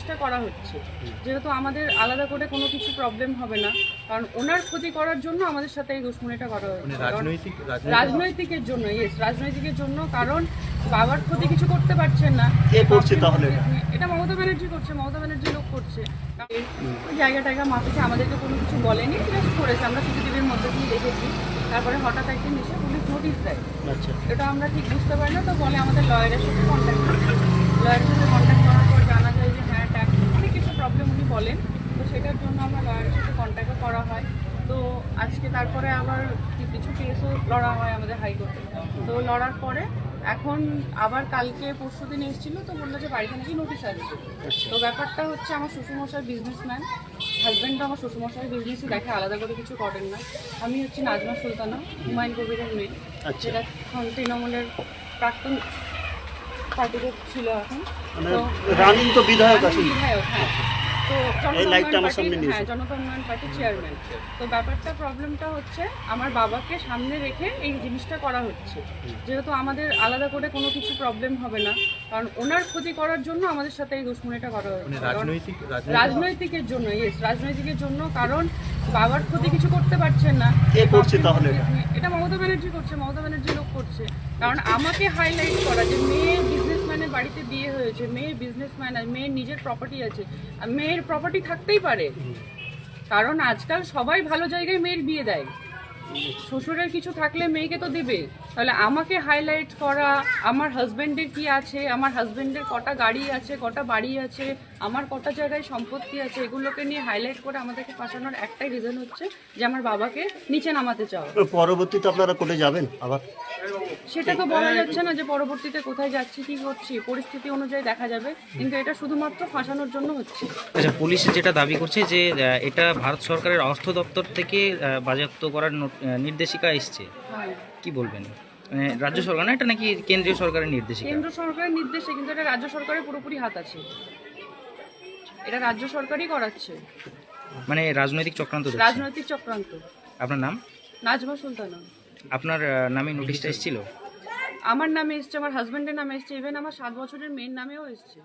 জিনিসটা করা হচ্ছে। যেহেতু আমাদের আলাদা করে কোনো কিছু প্রবলেম হবে না কারণ ওনার ক্ষতি করার জন্য আমাদের সাথে এই দুশ্মনীটা করা মানে হয়েছে রাজনৈতিকের জন্য ইয়েস রাজনৈতিকের জন্য কারণ বাবার ক্ষতি কিছু করতে পারছেন না। এটা? মমতা ব্যানার্জি করছে মমতা ব্যানার্জি লোক করছে। ওই জায়গা টায়গা মাপিছে আমাদেরকে কোনো কিছু বলেনি জাস্ট করেছে। আমরা সিসিটিভির মধ্যে দিয়ে দেখেছি। তারপরে হঠাৎ একদিন এসে পুলিশ নোটিশ দেয়। আচ্ছা। এটা আমরা ঠিক বুঝতে পারি না তো বলে আমাদের লয়ারের সাথে কন্ট্যাক্ট করতে লয়ারের সাথে কন্ট্যাক্ট করার পর জানা যায় যে হ্যাঁ ট্যাক্স অনেক কিছু প্রবলেম উনি বলেন তো সেটার জন্য আমরা লয়ারের সাথে কন্ট্যাক্টও করা হয়। তো আজকে তারপরে আবার কিছু কেসও লড়া হয় আমাদের হাইকোর্টে তো লড়ার পরে এখন আবার কালকে পরশু দিন এসেছিল তো বলল যে বাড়িতে নাকি নোটিশ আসবে। তো ব্যাপারটা হচ্ছে আমার শ্বশুরমশাই বিজনেসম্যান হাজব্যান্ডও আমার শ্বশুরমশাই বিজনেসই দেখে আলাদা করে কিছু করেন না। আমি হচ্ছে নাজমা সুলতানা হুমায়ুন কবিরের মেয়ে। আচ্ছা। যেটা এখন তৃণমূলের প্রাক্তন পার্টিতে ছিল এখন। মানে তো রানিং তো বিধায়ক বিধায়ক হ্যাঁ। তো এই লাইটটা আমার সামনে নিয়ে হ্যাঁ জনতা উন্নয়ন পার্টির চেয়ারম্যান তো ব্যাপারটা প্রবলেমটা হচ্ছে আমার বাবাকে সামনে রেখে এই জিনিসটা করা হচ্ছে। যেহেতু আমাদের আলাদা করে কোনো কিছু প্রবলেম হবে না কারণ ওনার ক্ষতি করার জন্য আমাদের সাথে এই দুশ্মনীটা করা মানে হচ্ছে কারণ রাজনৈতিক রাজনৈতিক রাজনৈতিকের জন্য ইয়েস রাজনৈতিকের জন্য কারণ বাবার ক্ষতি কিছু করতে পারছেন না। কে করছে তাহলে? এটা? এটা মমতা ব্যানার্জি করছে মমতা ব্যানার্জি লোক করছে। কারণ আমাকে হাইলাইট করা যে মেয়ে বিজনেসম্যানের বাড়িতে বিয়ে হয়েছে মেয়ে বিজনেসম্যান আর মেয়ের নিজের প্রপার্টি আছে। আর মেয়ের প্রপার্টি থাকতেই পারে। কারণ আজকাল সবাই ভালো জায়গায় মেয়ের বিয়ে দেয়। শ্বশুরের কিছু থাকলে মেয়েকে তো দেবে। তাহলে আমাকে হাইলাইট করা, আমার হাজব্যান্ডের কি আছে? আমার হাজব্যান্ডের কটা গাড়ি আছে, কটা বাড়ি আছে? আমার কটা জায়গায় সম্পত্তি আছে? এগুলোকে নিয়ে হাইলাইট করে আমাদেরকে পাঠানোর একটাই রিজন হচ্ছে যে আমার বাবাকে নিচে নামাতে চাও পরবর্তীতে আপনারা কোর্টে যাবেন আবার? সেটা তো বলা যাচ্ছে না যে পরবর্তীতে কোথায় যাচ্ছি কি করছি পরিস্থিতি অনুযায়ী দেখা যাবে কিন্তু এটা শুধুমাত্র ফাঁসানোর জন্য হচ্ছে। আচ্ছা পুলিশ যেটা দাবি করছে যে এটা ভারত সরকারের অর্থ দপ্তর থেকে বাজেয়াপ্ত করার নির্দেশিকা এসছে। হ্যাঁ। কি বলবেন? মানে রাজ্য সরকার না এটা নাকি কেন্দ্রীয় সরকারের নির্দেশে কেন্দ্র সরকারের নির্দেশে কিন্তু এটা রাজ্য সরকারের পুরোপুরি হাত আছে। এটা রাজ্য সরকারই করাচ্ছে। মানে রাজনৈতিক চক্রান্ত। রাজনৈতিক চক্রান্ত। আপনার নাম? নাজমা সুলতানা। আপনার নামে নোটিশটা এসেছিল? আমার নামে এসছে, আমার হাজবেন্ডের নামে এসছে ইভেন আমার সাত বছরের মেয়ের নামেও এসছে।